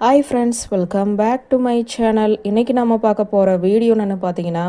Hi friends welcome back to my channel இன்னைக்கு நம்ம பார்க்க போகிற வீடியோன்னு பார்த்தீங்கன்னா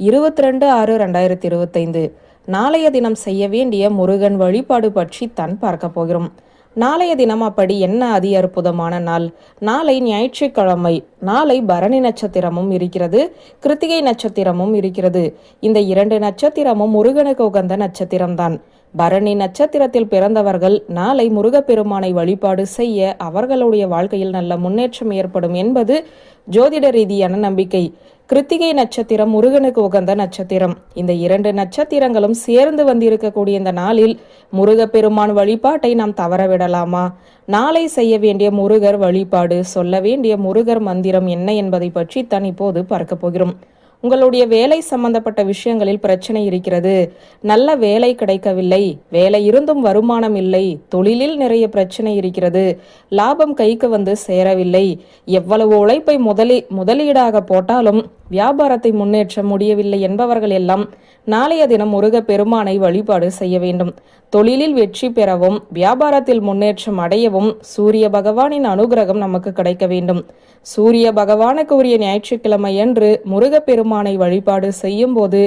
இருபத்தி ரெண்டு ஆறு ரெண்டாயிரத்தி இருபத்தைந்து. நாளைய தினம் செய்ய வேண்டிய முருகன் வழிபாடு பற்றி தான் பார்க்க போகிறோம். நாளைய தினம் அப்படி என்ன அதி அற்புதமான நாள்? நாளை ஞாயிற்றுக்கிழமை நாளை பரணி நட்சத்திரமும் இருக்கிறது கிருத்திகை நட்சத்திரமும் இருக்கிறது. இந்த இரண்டு நட்சத்திரமும் முருகனுக்கு உகந்த நட்சத்திரம்தான். பரணி நட்சத்திரத்தில் பிறந்தவர்கள் நாளை முருகப்பெருமானை வழிபாடு செய்ய அவர்களுடைய வாழ்க்கையில் நல்ல முன்னேற்றம் ஏற்படும் என்பது ஜோதிட ரீதியான நம்பிக்கை. கிருத்திகை நட்சத்திரம் முருகனுக்கு உகந்த நட்சத்திரம். இந்த இரண்டு நட்சத்திரங்களும் சேர்ந்து வந்திருக்கக்கூடிய இந்த நாளில் முருகப்பெருமான் வழிபாட்டை நாம் தவறவிடலாமா? நாளை செய்ய வேண்டிய முருகர் வழிபாடு சொல்ல வேண்டிய முருகர் மந்திரம் என்ன என்பதை பற்றி தான் இப்போது பார்க்க போகிறோம். உங்களுடைய வேலை சம்பந்தப்பட்ட விஷயங்களில் பிரச்சனை இருக்கிறது. நல்ல வேலை கிடைக்கவில்லை. வேலை இருந்தும் வருமானம் இல்லை. தொழிலில் நிறைய பிரச்சனை இருக்கிறது. லாபம் கைக்கு வந்து சேரவில்லை. எவ்வளவு உழைப்பை முதலி முதலீடாக போட்டாலும் வியாபாரத்தை முன்னேற்ற முடியவில்லை என்பவர்கள் எல்லாம் நாளைய தினம் முருக பெருமானை வழிபாடு செய்ய வேண்டும். தொழிலில் வெற்றி பெறவும் வியாபாரத்தில் முன்னேற்றம் அடையவும் சூரிய பகவானின் அனுகிரகம் நமக்கு கிடைக்க வேண்டும். சூரிய பகவானுக்கு உரிய ஞாயிற்றுக்கிழமை அன்று முருகப்பெருமானை வழிபாடு செய்யும் போது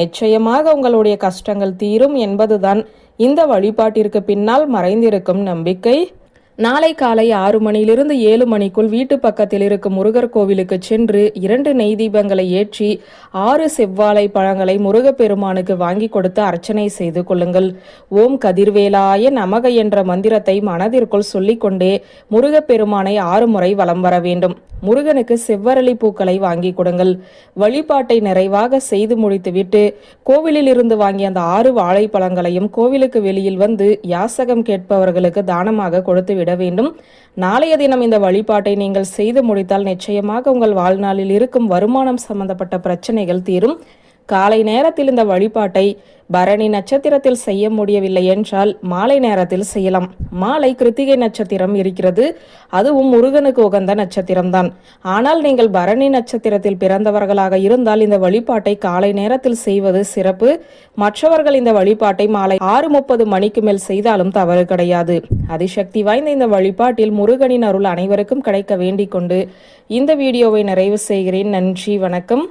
நிச்சயமாக உங்களுடைய கஷ்டங்கள் தீரும் என்பதுதான் இந்த வழிபாட்டிற்கு பின்னால் மறைந்திருக்கும் நம்பிக்கை. நாளை காலை ஆறு மணியிலிருந்து ஏழு மணிக்குள் வீட்டு பக்கத்தில் இருக்கும் முருகர் கோவிலுக்கு சென்று இரண்டு நெய் தீபங்களை ஏற்றி ஆறு செவ்வாழை பழங்களை முருகப்பெருமானுக்கு வாங்கி கொடுத்து அர்ச்சனை செய்து கொள்ளுங்கள். ஓம் கதிர்வேலாய நமக என்ற மந்திரத்தை மனதிற்குள் சொல்லிக்கொண்டே முருகப்பெருமானை ஆறு முறை வலம் வர வேண்டும். முருகனுக்கு செவ்வரளி பூக்களை வாங்கி கொடுங்கள். வழிபாட்டை நிறைவாக செய்து முடித்துவிட்டு கோவிலில் இருந்து வாங்கிய அந்த ஆறு வாழைப்பழங்களையும் கோவிலுக்கு வெளியில் வந்து யாசகம் கேட்பவர்களுக்கு தானமாக கொடுத்துவிட விட வேண்டும் நாளைய தினம் இந்த வழிபாட்டை நீங்கள் செய்து முடித்தால் நிச்சயமாக உங்கள் வாழ்நாளில் இருக்கும் வருமானம் சம்பந்தப்பட்ட பிரச்சனைகள் தீரும். காலை நேரத்தில் இந்த வழிபாட்டை பரணி நட்சத்திரத்தில் செய்ய முடியவில்லை என்றால் மாலை நேரத்தில் செய்யலாம். மாலை கிருத்திகை நட்சத்திரம் இருக்கிறது. அதுவும் முருகனுக்கு உகந்த நட்சத்திரம்தான். ஆனால் நீங்கள் பரணி நட்சத்திரத்தில் பிறந்தவர்களாக இருந்தால் இந்த வழிபாட்டை காலை நேரத்தில் செய்வது சிறப்பு. மற்றவர்கள் இந்த வழிபாட்டை மாலை ஆறு முப்பது மணிக்கு மேல் செய்தாலும் தவறு கிடையாது. அதிசக்தி வாய்ந்த இந்த வழிபாட்டில் முருகனின் அருள் அனைவருக்கும் கிடைக்க வேண்டிக் கொண்டு இந்த வீடியோவை நிறைவு செய்கிறேன். நன்றி வணக்கம்.